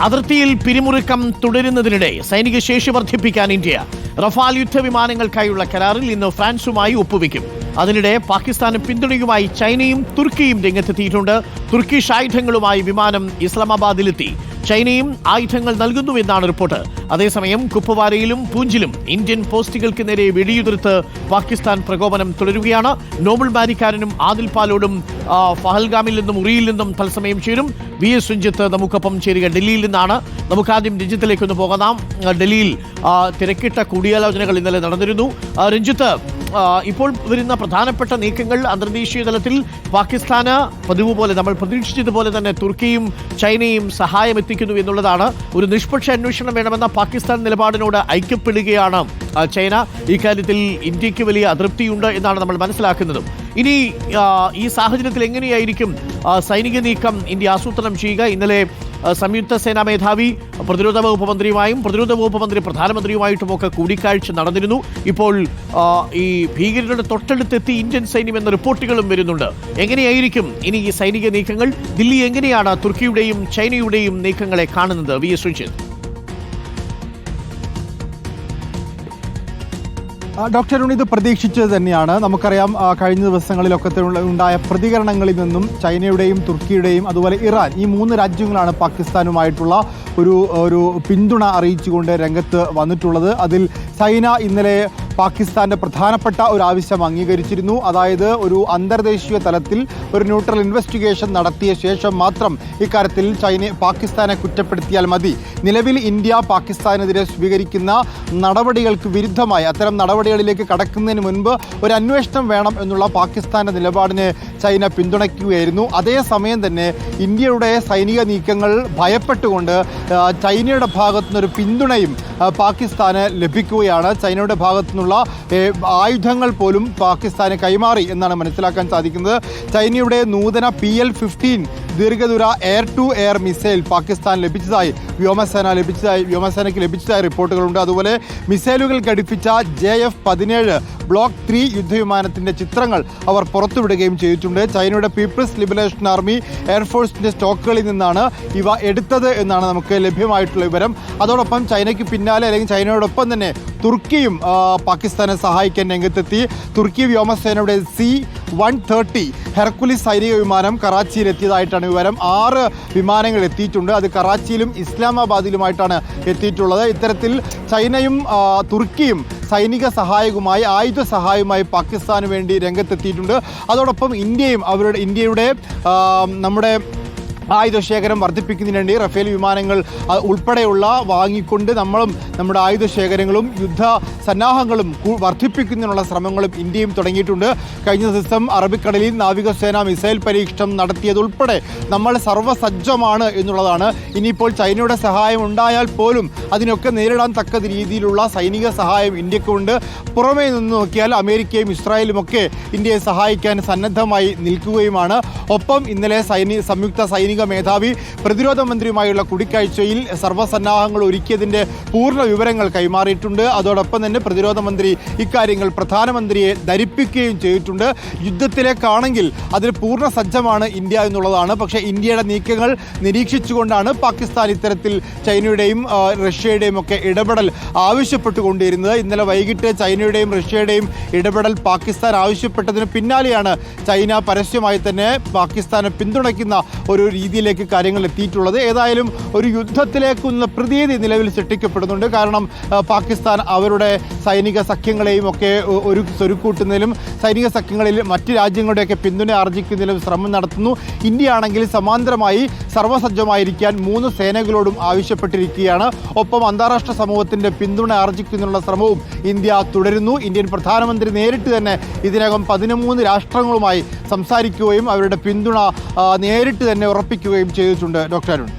അതിർത്തിയിൽ പിരിമുറുക്കം തുടരുന്നതിനിടെ സൈനിക ശേഷി വർദ്ധിപ്പിക്കാൻ ഇന്ത്യ റഫാൽ യുദ്ധവിമാനങ്ങൾക്കായുള്ള കരാറിൽ ഇന്ന് ഫ്രാൻസുമായി ഒപ്പുവെക്കും. അതിനിടെ പാകിസ്ഥാന് പിന്തുണയുമായി ചൈനയും തുർക്കിയും രംഗത്തെത്തിയിട്ടുണ്ട്. തുർക്കിഷ് ആയുധങ്ങളുമായി വിമാനം ഇസ്ലാമാബാദിലെത്തി. ചൈനയും ആയുധങ്ങൾ നൽകുന്നുവെന്നാണ് റിപ്പോർട്ട്. അതേസമയം കുപ്പവാരയിലും പൂഞ്ചിലും ഇന്ത്യൻ പോസ്റ്റുകൾക്ക് നേരെ വെടിയുതിർത്ത് പാകിസ്ഥാൻ പ്രകോപനം തുടരുകയാണ്. നോബൽ ബാരിക്കാരനും ആദിൽ പാലോടും ഫഹൽഗാമിൽ നിന്നും ഉറിയിൽ നിന്നും തത്സമയം ചേരും. വി എസ് രഞ്ജിത്ത് നമുക്കൊപ്പം ചേരുക. ഡൽഹിയിൽ നിന്നാണ്. നമുക്ക് ആദ്യം രഞ്ജിത്തിലേക്കൊന്ന് പോകാം. ഡൽഹിയിൽ തിരക്കിട്ട കൂടിയാലോചനകൾ ഇന്നലെ നടന്നിരുന്നു. രഞ്ജിത്ത് ഇപ്പോൾ വരുന്ന പ്രധാനപ്പെട്ട നീക്കങ്ങൾ അന്തർദേശീയ തലത്തിൽ പാകിസ്ഥാന് പതിവ് പോലെ നമ്മൾ പ്രതീക്ഷിച്ചതുപോലെ തന്നെ തുർക്കിയും ചൈനയും സഹായം എത്തിക്കുന്നു എന്നുള്ളതാണ്. ഒരു നിഷ്പക്ഷ അന്വേഷണം വേണമെന്ന പാകിസ്ഥാൻ നിലപാടിനോട് ഐക്യപ്പെടുകയാണ് ചൈന. ഇക്കാര്യത്തിൽ ഇന്ത്യയ്ക്ക് വലിയ അതൃപ്തിയുണ്ട് എന്നാണ് നമ്മൾ മനസ്സിലാക്കുന്നതും. ഇനി ഈ സാഹചര്യത്തിൽ എങ്ങനെയായിരിക്കും സൈനിക നീക്കം? ഇന്ത്യ ആസൂത്രണം ചെയ്യുക. ഇന്നലെ സംയുക്ത സേനാ മേധാവി പ്രതിരോധ വകുപ്പ് മന്ത്രിയുമായും പ്രതിരോധ വകുപ്പ് മന്ത്രി പ്രധാനമന്ത്രിയുമായിട്ടുമൊക്കെ കൂടിക്കാഴ്ച നടന്നിരുന്നു. ഇപ്പോൾ ഈ ഭീകരരുടെ തൊട്ടടുത്തെത്തി ഇന്ത്യൻ സൈന്യം എന്ന റിപ്പോർട്ടുകളും വരുന്നുണ്ട്. എങ്ങനെയായിരിക്കും ഇനി ഈ സൈനിക നീക്കങ്ങൾ? ദില്ലി എങ്ങനെയാണ് തുർക്കിയുടെയും ചൈനയുടെയും നീക്കങ്ങളെ കാണുന്നത്? വി എസ് ശ്രീജിത്ത് ഡോക്ടർ ഇത് പ്രതീക്ഷിച്ചത് തന്നെയാണ്. നമുക്കറിയാം കഴിഞ്ഞ ദിവസങ്ങളിലൊക്കെ ഉണ്ടായ പ്രതികരണങ്ങളിൽ നിന്നും ചൈനയുടെയും തുർക്കിയുടെയും അതുപോലെ ഇറാൻ ഈ മൂന്ന് രാജ്യങ്ങളാണ് പാകിസ്ഥാനുമായിട്ടുള്ള ഒരു ഒരു പിന്തുണ അറിയിച്ചുകൊണ്ട് രംഗത്ത് വന്നിട്ടുള്ളത്. അതിൽ ചൈന ഇന്നലെ പാകിസ്ഥാന്റെ പ്രധാനപ്പെട്ട ഒരു ആവശ്യം അംഗീകരിച്ചിരുന്നു. അതായത് ഒരു അന്തർദേശീയ തലത്തിൽ ഒരു ന്യൂട്രൽ ഇൻവെസ്റ്റിഗേഷൻ നടത്തിയ ശേഷം മാത്രം ഇക്കാര്യത്തിൽ ചൈന പാകിസ്ഥാനെ കുറ്റപ്പെടുത്തിയാൽ മതി. നിലവിൽ ഇന്ത്യ പാകിസ്ഥാനെതിരെ സ്വീകരിക്കുന്ന നടപടികൾക്ക് വിരുദ്ധമായി അത്തരം നടപടികളിലേക്ക് കടക്കുന്നതിന് മുൻപ് ഒരു അന്വേഷണം വേണം എന്നുള്ള പാകിസ്ഥാന്റെ നിലപാടിനെ ചൈന പിന്തുണയ്ക്കുകയായിരുന്നു. അതേസമയം തന്നെ ഇന്ത്യയുടെ സൈനിക നീക്കങ്ങൾ ഭയപ്പെട്ടുകൊണ്ട് ചൈനയുടെ ഭാഗത്തുനിന്നൊരു പിന്തുണയും പാകിസ്ഥാന് ലഭിക്കുകയാണ്. ചൈനയുടെ ഭാഗത്തു ഏ, ആയുധങ്ങൾ പോലും പാകിസ്ഥാന് കൈമാറി എന്നാണ് മനസ്സിലാക്കാൻ സാധിക്കുന്നത്. ചൈനയുടെ നൂതന പി എൽ ഫിഫ്റ്റീൻ ദീർഘദൂര air to air missile Pakistan ലഭിച്ചതായി വ്യോമസേന ലഭിച്ചതായി വ്യോമസേനയ്ക്ക് ലഭിച്ചതായി റിപ്പോർട്ടുകളുണ്ട്. അതുപോലെ മിസൈലുകൾ ഘടിപ്പിച്ച ജെ എഫ് പതിനേഴ് ബ്ലോക്ക് ത്രീ യുദ്ധവിമാനത്തിന്റെ ചിത്രങ്ങൾ അവർ പുറത്തുവിടുകയും ചെയ്തിട്ടുണ്ട്. ചൈനയുടെ പീപ്പിൾസ് ലിബറേഷൻ ആർമി എയർഫോഴ്സിന്റെ സ്റ്റോക്കുകളിൽ നിന്നാണ് ഇവ എടുത്തത് എന്നാണ് നമുക്ക് ലഭ്യമായിട്ടുള്ള വിവരം. അതോടൊപ്പം ചൈനയ്ക്ക് പിന്നാലെ അല്ലെങ്കിൽ ചൈനയോടൊപ്പം തന്നെ തുർക്കിയും പാകിസ്ഥാനെ സഹായിക്കാൻ രംഗത്തെത്തി. തുർക്കി വ്യോമസേനയുടെ സി വൺ തേർട്ടി ഹെർക്കുലിസ് സൈനിക വിമാനം കറാച്ചിയിൽ എത്തിയതായിട്ടാണ് വിവരം. ആറ് വിമാനങ്ങൾ എത്തിയിട്ടുണ്ട്. അത് കറാച്ചിയിലും ഇസ്ലാമാബാദിലുമായിട്ടാണ് എത്തിയിട്ടുള്ളത്. ഇത്തരത്തിൽ ചൈനയും തുർക്കിയും സൈനിക സഹായകുമായി ആയുധ സഹായവുമായി പാകിസ്ഥാന് വേണ്ടി രംഗത്തെത്തിയിട്ടുണ്ട്. അതോടൊപ്പം ഇന്ത്യയും അവരുടെ ഇന്ത്യയുടെ ആ, നമ്മുടെ ആയുധശേഖരം വർദ്ധിപ്പിക്കുന്നതിന് വേണ്ടി റഫേൽ വിമാനങ്ങൾ ഉൾപ്പെടെയുള്ള വാങ്ങിക്കൊണ്ട് നമ്മളും നമ്മുടെ ആയുധ ശേഖരങ്ങളും യുദ്ധ സന്നാഹങ്ങളും വർദ്ധിപ്പിക്കുന്നതിനുള്ള ശ്രമങ്ങളും ഇന്ത്യയും തുടങ്ങിയിട്ടുണ്ട്. കഴിഞ്ഞ ദിവസം അറബിക്കടലിൽ നാവികസേന മിസൈൽ പരീക്ഷണം നടത്തിയതുൾപ്പെടെ നമ്മൾ സർവസജ്ജമാണ് എന്നുള്ളതാണ്. ഇനിയിപ്പോൾ ചൈനയുടെ സഹായം ഉണ്ടായാൽ പോലും അതിനൊക്കെ നേരിടാൻ തക്ക രീതിയിലുള്ള സൈനിക സഹായം ഇന്ത്യക്കുണ്ട്. പുറമേ നിന്ന് നോക്കിയാൽ അമേരിക്കയും ഇസ്രായേലും ഒക്കെ ഇന്ത്യയെ സഹായിക്കാൻ സന്നദ്ധമായി നിൽക്കുകയുമാണ്. ഒപ്പം ഇന്നലെ സൈനിക സംയുക്ത സൈനിക മേധാവി പ്രതിരോധ മന്ത്രിയുമായുള്ള കൂടിക്കാഴ്ചയിൽ സർവസന്നാഹങ്ങൾ ഒരുക്കിയതിന്റെ പൂർണ വിവരങ്ങൾ കൈമാറിയിട്ടുണ്ട്. അതോടൊപ്പം തന്നെ പ്രതിരോധ മന്ത്രി ഇക്കാര്യങ്ങൾ പ്രധാനമന്ത്രിയെ ധരിപ്പിക്കുകയും ചെയ്തിട്ടുണ്ട്. യുദ്ധത്തിലേക്കാണെങ്കിൽ അതിൽ പൂർണ സജ്ജമാണ് ഇന്ത്യ എന്നുള്ളതാണ്. പക്ഷേ ഇന്ത്യയുടെ നീക്കങ്ങൾ നിരീക്ഷിച്ചുകൊണ്ടാണ് പാകിസ്ഥാൻ ഇത്തരത്തിൽ ചൈനയുടെയും റഷ്യയുടെയും ഒക്കെ ഇടപെടൽ ആവശ്യപ്പെട്ടുകൊണ്ടിരുന്നത്. ഇന്നലെ വൈകിട്ട് ചൈനയുടെയും റഷ്യയുടെയും ഇടപെടൽ പാകിസ്ഥാൻ ആവശ്യപ്പെട്ടതിന് പിന്നാലെയാണ് ചൈന പരസ്യമായി തന്നെ പാകിസ്ഥാനെ പിന്തുണയ്ക്കുന്ന ഒരു രീതിയിലേക്ക് കാര്യങ്ങൾ എത്തിയിട്ടുള്ളത്. ഏതായാലും ഒരു യുദ്ധത്തിലേക്കുള്ള പ്രതീതി നിലവിൽ സൃഷ്ടിക്കപ്പെടുന്നുണ്ട്. കാരണം പാകിസ്ഥാൻ അവരുടെ സൈനിക സഖ്യങ്ങളെയും ഒക്കെ ഒരു സ്വരുക്കൂട്ടുന്നതിലും സൈനിക സഖ്യങ്ങളിൽ മറ്റ് രാജ്യങ്ങളുടെയൊക്കെ പിന്തുണ ആർജിക്കുന്നതിലും ശ്രമം നടത്തുന്നു. ഇന്ത്യ ആണെങ്കിൽ സമാന്തരമായി സർവസജ്ജമായിരിക്കാൻ മൂന്ന് സേനകളോടും ആവശ്യപ്പെട്ടിരിക്കുകയാണ്. ഒപ്പം അന്താരാഷ്ട്ര സമൂഹത്തിന്റെ പിന്തുണ ആർജിക്കുന്നതിനുള്ള ശ്രമവും ഇന്ത്യ തുടരുന്നു. ഇന്ത്യൻ പ്രധാനമന്ത്രി നേരിട്ട് തന്നെ ഇതിനകം പതിനമൂന്ന് രാഷ്ട്രങ്ങളുമായി സംസാരിക്കുകയും അവരുടെ പിന്തുണ നേരിട്ട് തന്നെ ഉറപ്പിക്കുകയും ചെയ്തിട്ടുണ്ട് ഡോക്ടർ അരുൺ.